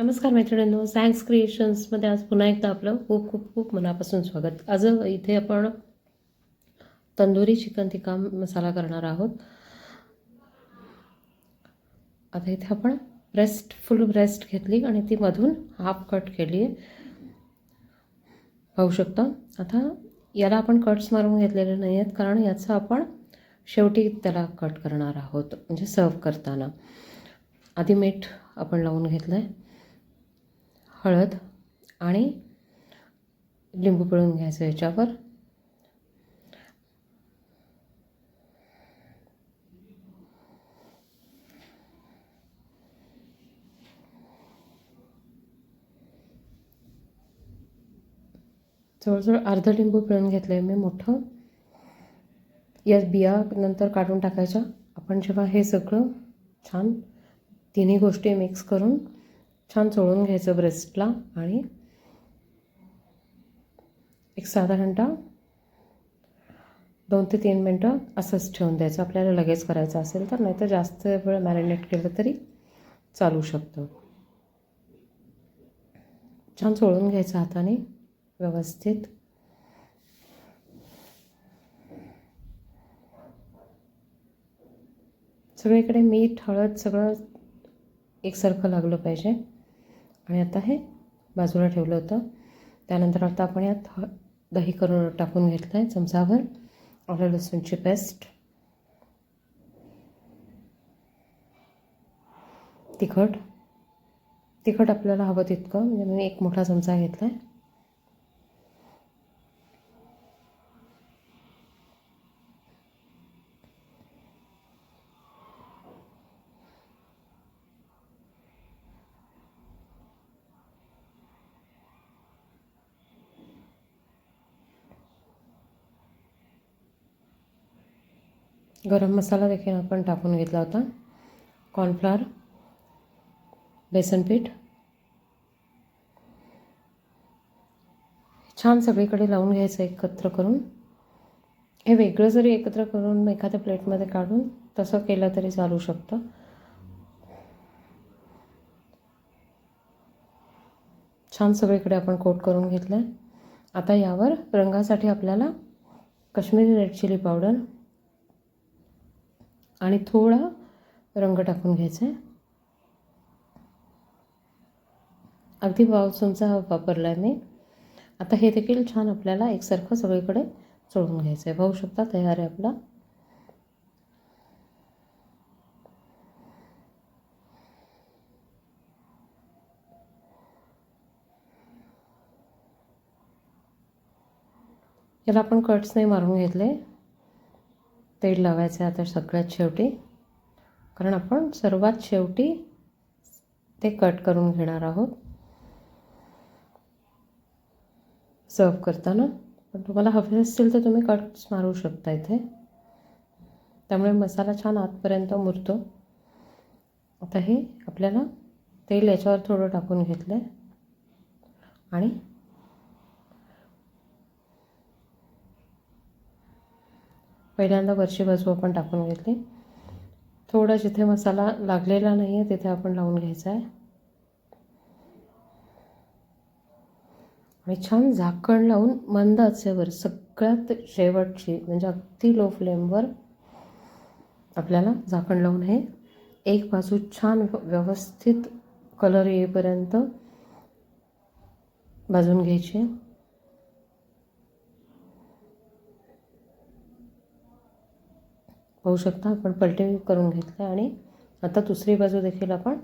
नमस्कार मैत्रिणींनो सायन्स क्रिएशन्समध्ये आज पुन्हा एकदा आपलं खूप खूप खूप मनापासून स्वागत. आज इथे आपण तंदुरी चिकन टिक्का मसाला करणार आहोत. आता इथे आपण ब्रेस्ट फुल ब्रेस्ट घेतली आणि ती मधून हाफ कट केली आहे. पाहू शकता. आता याला आपण कट्स मारून घेतलेले नाही आहेत कारण याचं आपण शेवटी त्याला कट करणार आहोत म्हणजे सर्व करताना. आधी मीठ आपण लावून घेतलं आहे हळद आणि लिंबू पिळून घ्यायचं याच्यावर. जवळजवळ अर्धं लिंबू पिळून घेतलं आहे मी मोठं. या बिया नंतर काढून टाकायच्या. आपण जेव्हा हे सगळं छान तिन्ही गोष्टी मिक्स करून छान चोळून घ्यायचं ब्रेस्टला आणि एक साधारणतः दोन ते तीन मिनटं असंच ठेवून द्यायचं. आपल्याला लगेच करायचं असेल तर नाहीतर जास्त वेळ मॅरिनेट केलं तरी चालू शकतं. छान चोळून घ्यायचं हाताने व्यवस्थित. सगळीकडे मीठ हळद सगळं एकसारखं लागलं पाहिजे. आणि आता हे बाजूला ठेवलं होतं. त्यानंतर आता आपण यात ह दही करून टाकून घेतलं आहे चमचाभर. आलं लसूणची पेस्ट. तिखट. तिखट आपल्याला हवं तितकं. म्हणजे मी एक मोठा चमचा घेतला आहे गरम मसाला देखील आपण टाकून घेतला होता. कॉर्नफ्लॉर बेसन पीठ छान सगळीकडे लावून घ्यायचं एकत्र करून. हे वेगळं जरी एकत्र करून एखाद्या प्लेटमध्ये काढून तसं केलं तरी चालू शकतं. छान सगळीकडे आपण कोट करून घेतलं आहे आता यावर रंगासाठी आपल्याला कश्मीरी रेड चिली पावडर आणि थोडा रंग टाकून घ्यायचा आहे. अगदी पाव चमचा वापरला आहे मी. आता हे देखील छान आपल्याला एकसारखं सगळीकडे चोळून घ्यायचं आहे पाहू शकता तयार आहे आपला. याला आपण कट्स नाही मारून घेतले. तेल लावायचं आहे आता सगळ्यात शेवटी. कारण आपण सर्वात शेवटी ते कट करून घेणार आहोत. सर्व करताना. पण तुम्हाला हवे असतील तर तुम्ही कट्स मारू शकता इथे. त्यामुळे मसाला छान आतपर्यंत मुरतो. आता हे आपल्याला तेल याच्यावर थोडं टाकून घेतलं आहे आणि पहिल्यांदा वरची बाजू आपण टाकून घेतली. थोडा जिथे मसाला लागलेला नाही आहे तिथे आपण लावून घ्यायचा आहे. आणि छान झाकण लावून मंद आचेवर सगळ्यात शेवटची म्हणजे अगदी लो फ्लेमवर आपल्याला झाकण लावून हे एक बाजू छान व्यवस्थित कलर येईपर्यंत भाजून घ्यायची. पाहू शकता. आपण पलटे करून घेतलं आणि आता दुसरी बाजू देखील आपण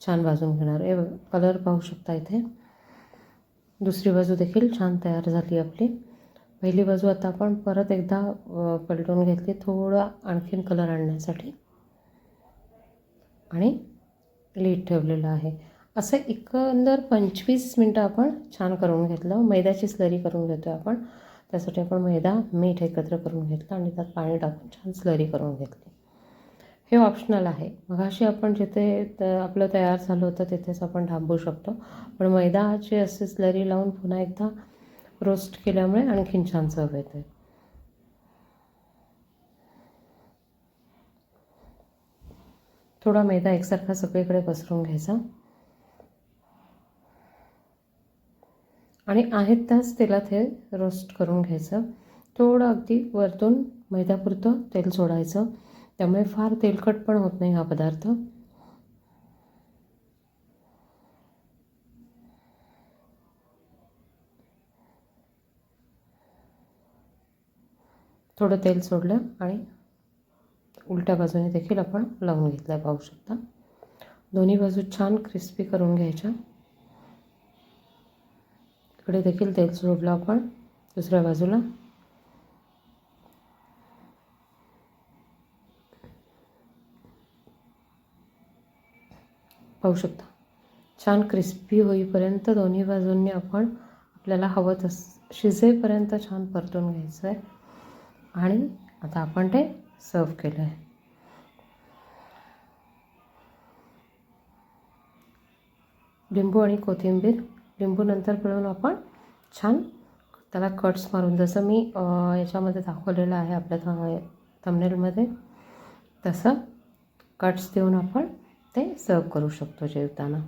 छान भाजून घेणार. आहे कलर पाहू शकता इथे. दुसरी बाजू देखील छान तयार झाली आपली. पहिली बाजू आता आपण परत एकदा पलटून घेतली. थोडा आणखीन कलर आणण्यासाठी. आणि लीट ठेवलेलं आहे. असं एकंदर पंचवीस मिनटं आपण छान करून घेतलं. मैद्याची स्लरी करून घेतो आहे आपण. त्यासाठी आपण मैदा मीठ एकत्र करून घेतलं आणि त्यात पाणी टाकून छान स्लरी करून घेतली. हे ऑप्शनल आहे. मगाशी आपण जिथे त आपलं तयार झालं होतं तिथेच आपण थांबू शकतो. पण मैदाची असे स्लरी लावून पुन्हा एकदा रोस्ट केल्यामुळे आणखीन छान चव येते. थोडा मैदा एकसारखा सगळीकडे पसरून घ्यायचा. आणि आहेत त्याच तेलात हे रोस्ट करून घ्यायचं. थोडं अगदी वरतून मैद्यापुरतं तेल सोडायचं. त्यामुळे फार तेलकट पण होत नाही हा पदार्थ. थोडं तेल सोडलं आणि उलट्या बाजूने देखील आपण लावून घेतलं आहे पाहू शकता. दोन्ही बाजू छान क्रिस्पी करून घ्यायच्या. इकडे देखील तेल सोडलं आपण दुसऱ्या बाजूला. पाहू शकता. छान क्रिस्पी होईपर्यंत दोन्ही बाजूंनी आपण आपल्याला हवं तस शिजेपर्यंत छान परतून घ्यायचं आहे आणि आता आपण ते सर्व केलं आहे लिंबू आणि कोथिंबीर लिंबू नंतर पिळून आपण छान त्याला कट्स मारून जसं मी याच्यामध्ये दाखवलेलं आहे आपल्या थ तसं कट्स देऊन आपण ते सर्व करू शकतो जेवताना.